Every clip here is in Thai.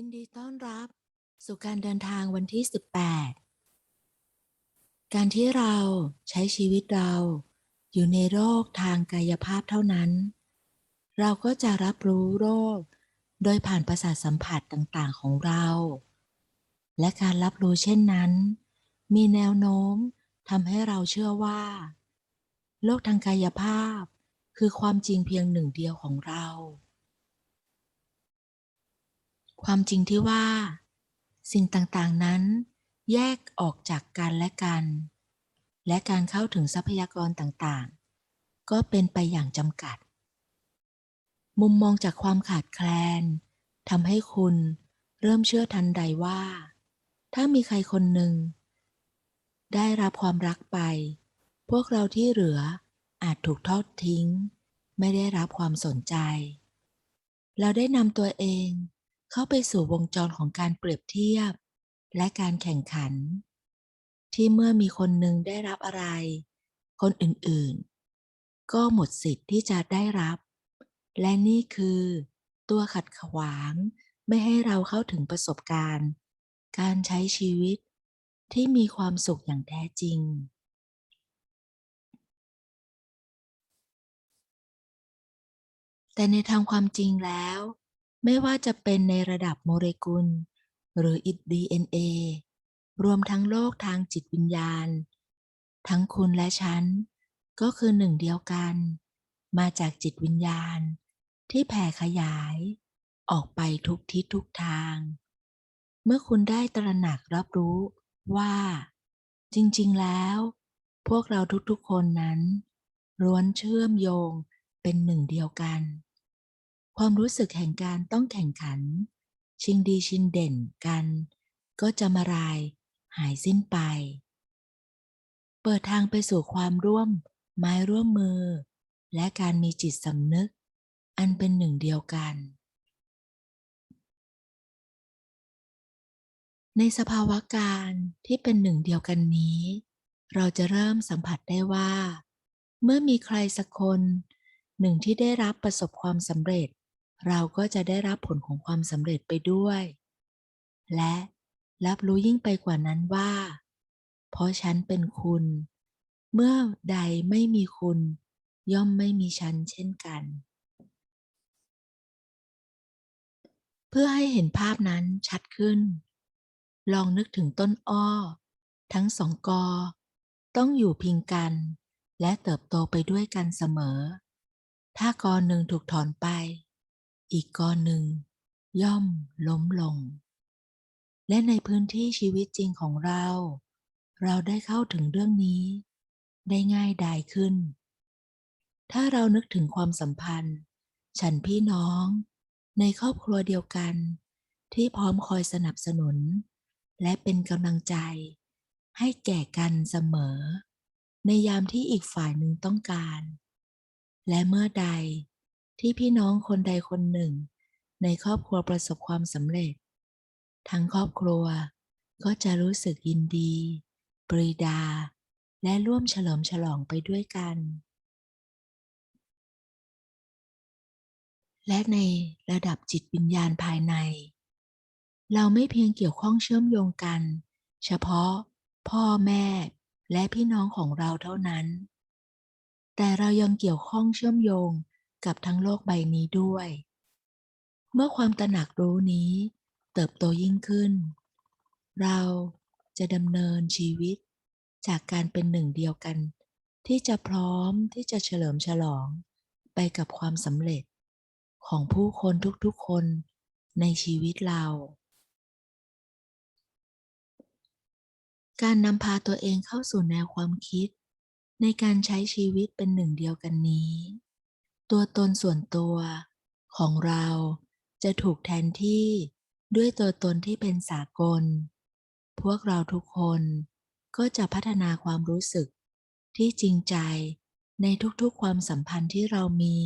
ยินดีต้อนรับ สู่การเดินทางวันที่ 18 การที่เราใช้ชีวิตเรา อยู่ในโรคทางกายภาพเท่านั้น เราก็จะรับรู้โรค โดยผ่านประสาทสัมผัสต่างๆของเรา และการรับรู้เช่นนั้น มีแนวโน้มทำให้เราเชื่อว่า โลกทางกายภาพคือความจริงเพียงหนึ่งเดียวของเรา ความจริงที่ว่า สิ่งต่างๆนั้น แยกออกจากกันและกัน และการเข้าถึงทรัพยากรต่างๆ ก็เป็นไปอย่างจำกัด มุมมองจากความขาดแคลนทำให้คุณเริ่มเชื่อทันใดว่า ถ้ามีใครคนหนึ่ง ได้รับความรักไป พวกเราที่เหลืออาจถูกทอดทิ้ง ไม่ได้รับความสนใจ เราได้นำตัวเอง เข้าไปสู่วงจรของการเปรียบเทียบ และการแข่งขัน ที่เมื่อมีคนหนึ่งได้รับอะไร คนอื่นๆ ก็หมดสิทธิ์ที่จะได้รับ และนี่คือตัวขัดขวางไม่ให้เราเข้าถึงประสบการณ์ การใช้ชีวิตที่มีความสุขอย่างแท้จริง แต่ในทางความจริงแล้ว ไม่ว่าจะเป็นในระดับโมเลกุล หรืออิด DNA รวมทั้งโลกทางจิตวิญญาณ ทั้งคุณและฉัน ก็คือหนึ่งเดียวกัน มาจากจิตวิญญาณ ที่แผ่ขยาย ออกไปทุกทิศทุกทาง เมื่อคุณได้ตระหนักรับรู้ว่า จริง ๆ แล้ว พวกเราทุกๆคนนั้นล้วนเชื่อมโยงเป็นหนึ่งเดียวกัน ความรู้สึกแห่งการต้องแข่งขัน ชิงดีชิงเด่นกัน ก็จะมารายหายสิ้นไป เปิดทางไปสู่ความร่วมไม้ร่วมมือ และการมีจิตสำนึก อันเป็นหนึ่งเดียวกัน ในสภาวะการที่เป็นหนึ่งเดียวกันนี้ เราจะเริ่มสัมผัสได้ว่า เมื่อมีใครสักคนหนึ่งที่ได้รับประสบความสำเร็จ เราก็จะได้รับผลของความสำเร็จไปด้วย และรับรู้ยิ่งไปกว่านั้นว่า เพราะฉันเป็นคุณ เมื่อใดไม่มีคุณ ย่อมไม่มีฉันเช่นกัน เพื่อให้เห็นภาพนั้นชัดขึ้น ลองนึกถึงต้นอ้อ ทั้งสองกอ ต้องอยู่พิงกัน และเติบโตไปด้วยกันเสมอ ถ้ากอหนึ่งถูกถอนไป อีกกอหนึ่ง ย่อมล้มลง และในพื้นที่ชีวิตจริงของเรา เราได้เข้าถึงเรื่องนี้ ได้ง่ายดายขึ้น ถ้าเรานึกถึงความสัมพันธ์ ฉันพี่น้อง ในครอบครัวเดียวกัน ที่พร้อมคอยสนับสนุน และเป็นกำลังใจ ให้แก่กันเสมอ ในยามที่อีกฝ่ายหนึ่งต้องการ และเมื่อใด ที่พี่น้องคนใดคนหนึ่ง ในครอบครัวประสบความสำเร็จ ทั้งครอบครัวก็จะรู้สึกยินดี ปรีดา และร่วมเฉลิมฉลองไปด้วยกัน และในระดับจิตวิญญาณภายใน เราไม่เพียงเกี่ยวข้องเชื่อมโยงกัน เฉพาะ พ่อแม่และพี่น้องของเราเท่านั้น แต่เรายังเกี่ยวข้องเชื่อมโยง กับทั้งโลกใบนี้ด้วย เมื่อความตระหนักรู้นี้เติบโตยิ่งขึ้น เราจะดำเนินชีวิตจากการเป็นหนึ่งเดียวกัน ที่จะพร้อมที่จะเฉลิมฉลองไปกับความสำเร็จของผู้คนทุกๆคนในชีวิตเรา การนำพาตัวเองเข้าสู่แนวความคิด ในการใช้ชีวิตเป็นหนึ่งเดียวกันนี้ ตัวตนส่วนตัวของเราจะถูกแทนที่ด้วยตัวตนที่เป็นสากล พวกเราทุกคนก็จะพัฒนาความรู้สึกที่จริงใจในทุกๆความสัมพันธ์ที่เรามี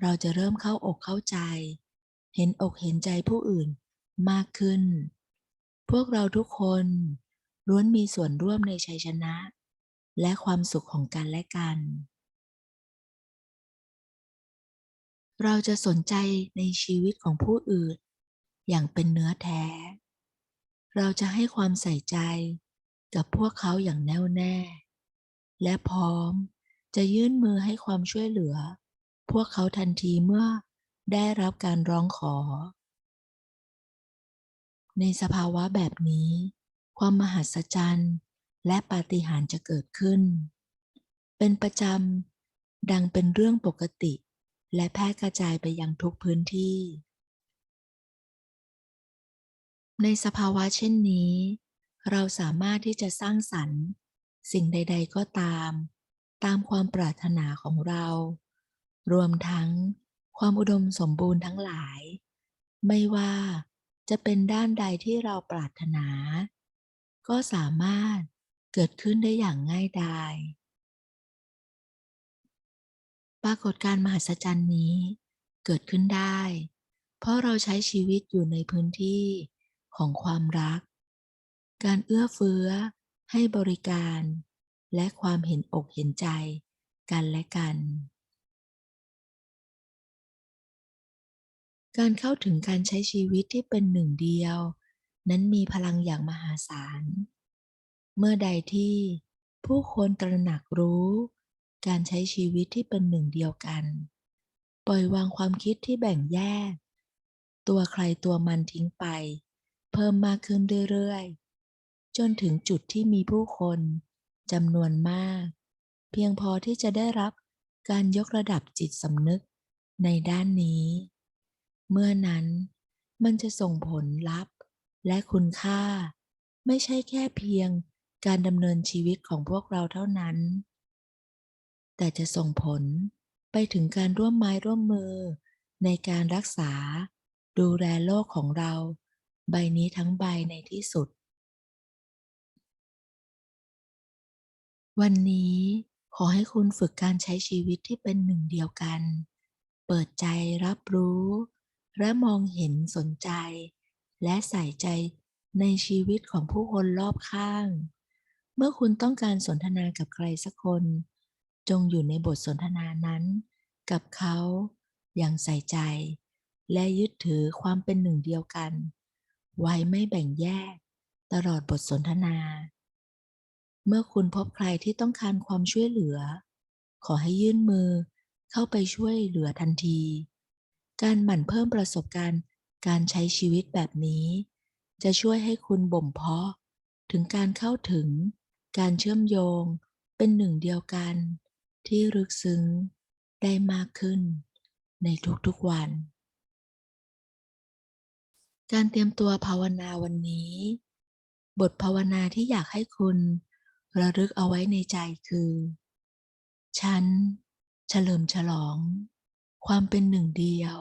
เราจะเริ่มเข้าอกเข้าใจ เห็นอกเห็นใจผู้อื่นมากขึ้น พวกเราทุกคนล้วนมีส่วนร่วมในชัยชนะ และความสุขของกันและกัน เราจะสนใจในชีวิตของผู้อื่น อย่างเป็นเนื้อแท้ เราจะให้ความใส่ใจกับพวกเขาอย่างแน่วแน่ และพร้อมจะยื่นมือให้ความช่วยเหลือ พวกเขาทันทีเมื่อได้รับการร้องขอ ในสภาวะแบบนี้ ความมหัศจรรย์และปาฏิหาริย์จะเกิดขึ้น เป็นประจำดังเป็นเรื่องปกติ และแพร่กระจายไปยังทุกพื้นที่ ในสภาวะเช่นนี้ เราสามารถที่จะสร้างสรรค์ สิ่งใด ๆ ก็ตาม ตามความปรารถนาของเรา รวมทั้งความอุดมสมบูรณ์ทั้งหลาย ไม่ว่าจะเป็นด้านใดที่เราปรารถนา ก็สามารถเกิดขึ้นได้อย่างง่ายดาย ปรากฏการมหัศจรรย์นี้เกิดขึ้นได้ เพราะเราใช้ชีวิตอยู่ในพื้นที่ของความรัก การเอื้อเฟื้อให้บริการ และความเห็นอกเห็นใจกันและกัน การเข้าถึงการใช้ชีวิตที่เป็นหนึ่งเดียว นั้นมีพลังอย่างมหาศาล เมื่อใดที่ผู้คนตระหนักรู้ การใช้ชีวิตที่เป็นหนึ่งเดียวกัน ปล่อยวางความคิดที่แบ่งแยก ตัวใครตัวมันทิ้งไป เพิ่มมากขึ้นเรื่อยๆ จนถึงจุดที่มีผู้คนจำนวนมาก เพียงพอที่จะได้รับการยกระดับจิตสำนึกในด้านนี้ เมื่อนั้นมันจะส่งผลลัพธ์และคุณค่า ไม่ใช่แค่เพียงการดำเนินชีวิตของพวกเราเท่านั้น แต่จะส่งผลไปถึงการร่วมไม้ร่วมมือ ในการรักษา ดูแลโลกของเรา ใบนี้ทั้งใบในที่สุด วันนี้ขอให้คุณฝึกการใช้ชีวิตที่เป็นหนึ่งเดียวกัน เปิดใจรับรู้ และมองเห็นสนใจ และใส่ใจในชีวิตของผู้คนรอบข้าง เมื่อคุณต้องการสนทนากับใครสักคน จงอยู่ในบทสนทนานั้น กับเขาอย่างใส่ใจ และยึดถือความเป็นหนึ่งเดียวกัน ไว้ไม่แบ่งแยก ตลอดบทสนทนา เมื่อคุณพบใครที่ต้องการความช่วยเหลือ ขอให้ยื่นมือเข้าไปช่วยเหลือทันที การหมั่นเพิ่มประสบการณ์การใช้ชีวิตแบบนี้ จะช่วยให้คุณบ่มเพาะ ถึงการเข้าถึง การเชื่อมโยง เป็นหนึ่งเดียวกัน ที่ลึกซึ้งได้มากขึ้นในทุกๆวัน การเตรียมตัวภาวนาวันนี้ บทภาวนาที่อยากให้คุณระลึกเอาไว้ในใจคือ ฉัน เฉลิมฉลอง ความเป็นหนึ่งเดียว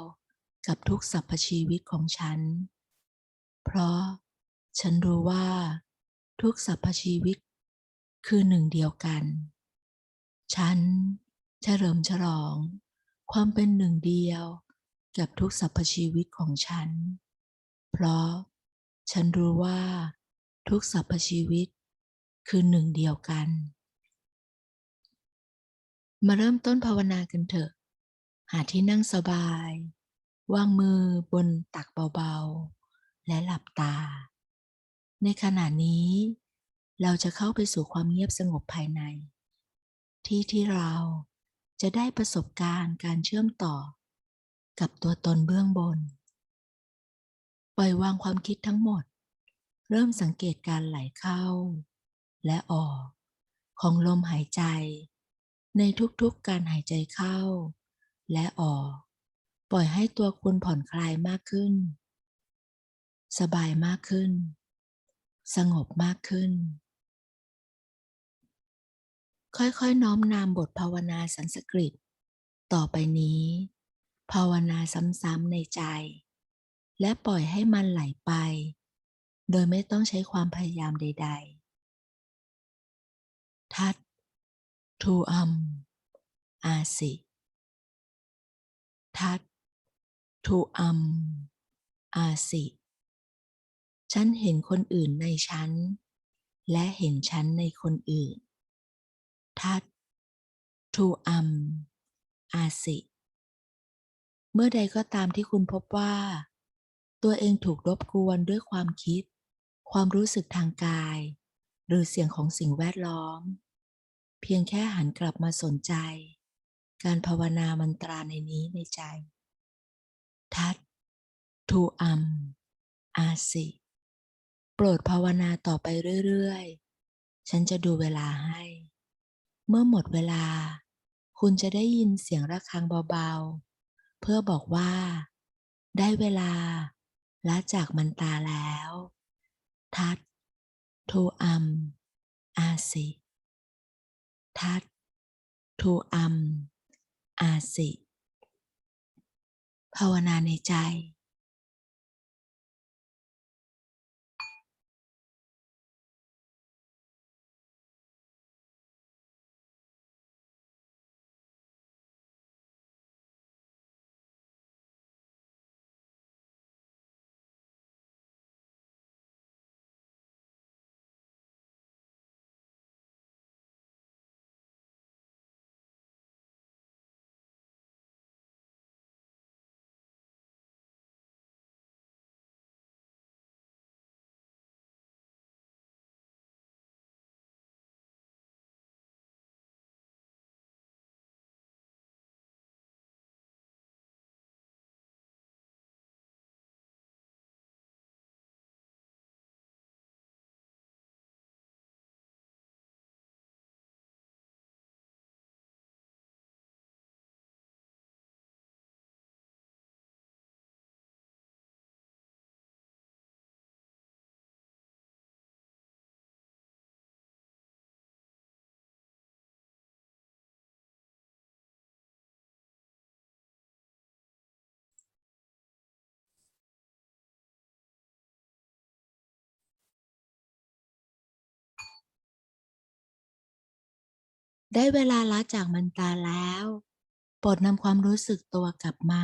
กับทุกสรรพชีวิตของฉัน เพราะฉันรู้ว่าทุกสรรพชีวิตคือหนึ่งเดียวกัน ฉันเฉลิมฉลอง ความเป็นหนึ่งเดียวกับทุกสรรพชีวิตของฉัน เพราะฉันรู้ว่าทุกสรรพชีวิตคือหนึ่งเดียวกัน มาเริ่มต้นภาวนากันเถอะ หาที่นั่งสบาย วางมือบนตักเบาๆ และหลับตา ในขณะนี้ เราจะเข้าไปสู่ความเงียบสงบภายใน ที่ที่เราจะได้ประสบการณ์การเชื่อมต่อ กับตัวตนเบื้องบน ปล่อยวางความคิดทั้งหมด เริ่มสังเกตการไหลเข้า และออกของลมหายใจ ในทุกๆการหายใจเข้า และออก ปล่อยให้ตัวคุณผ่อนคลายมากขึ้น สบายมากขึ้น สงบมากขึ้น ค่อยๆ น้อมนำบทภาวนาสันสกฤต ต่อไปนี้ ภาวนาซ้ำๆในใจ และปล่อยให้มันไหลไป โดยไม่ต้องใช้ความพยายามใด ๆ ทัดทูอัม อาสิ ทัดทูอัม อาสิ ฉันเห็นคนอื่นในฉัน และเห็นฉันในคนอื่น ทัดทูอัม อาสิ เมื่อใดก็ตามที่คุณพบว่า ตัวเองถูกรบกวนด้วยความคิด ความรู้สึกทางกาย หรือเสียงของสิ่งแวดล้อม เพียงแค่หันกลับมาสนใจ การภาวนามันตราในนี้ในใจ ทัดทูอัม อาสิ โปรดภาวนาต่อไปเรื่อย ๆ ฉันจะดูเวลาให้ เมื่อหมดเวลา คุณจะได้ยินเสียงระฆังเบาๆ เพื่อบอกว่า ได้เวลาละจากมันตาแล้ว ทัดทูอัม อาสิ ทัดทูอัม อาสิ ภาวนาในใจ ได้เวลาละจากมันตาแล้วโปรดนำความรู้สึกตัวกลับมา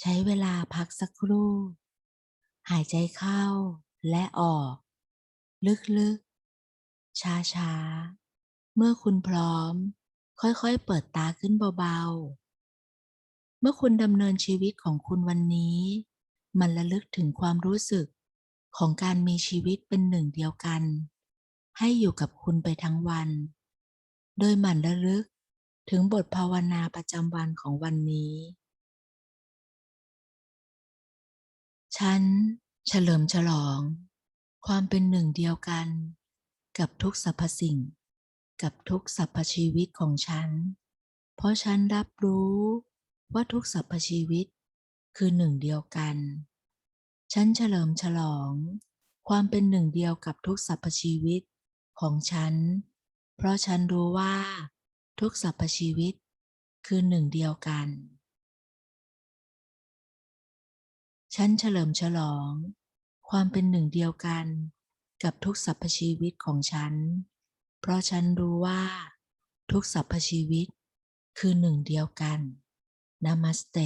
ใช้เวลาพักสักครู่ หายใจเข้าและออก ลึกๆ ช้าๆ เมื่อคุณพร้อม ค่อยๆ เปิดตาขึ้นเบาๆ เมื่อคุณดำเนินชีวิตของคุณวันนี้ มันระลึกถึงความรู้สึกของการมีชีวิตเป็นหนึ่งเดียวกัน ให้อยู่กับคุณไปทั้งวัน โดยหมั่นระลึกถึงบทภาวนาประจำวันของวันนี้ ฉันเฉลิมฉลอง ความเป็นหนึ่งเดียวกัน กับทุกสรรพสิ่ง กับทุกสรรพชีวิตของฉัน เพราะฉันรับรู้ว่าทุกสรรพชีวิตคือหนึ่งเดียวกัน ฉันเฉลิมฉลอง ความเป็นหนึ่งเดียวกับทุกสรรพชีวิตของฉัน เพราะฉันรู้ว่า ทุกสรรพชีวิตคือหนึ่งเดียวกัน ฉันเฉลิมฉลอง ความเป็นหนึ่งเดียวกัน กับทุกสรรพชีวิตของฉัน เพราะฉันรู้ว่า ทุกสรรพชีวิตคือหนึ่งเดียวกันนามาสเต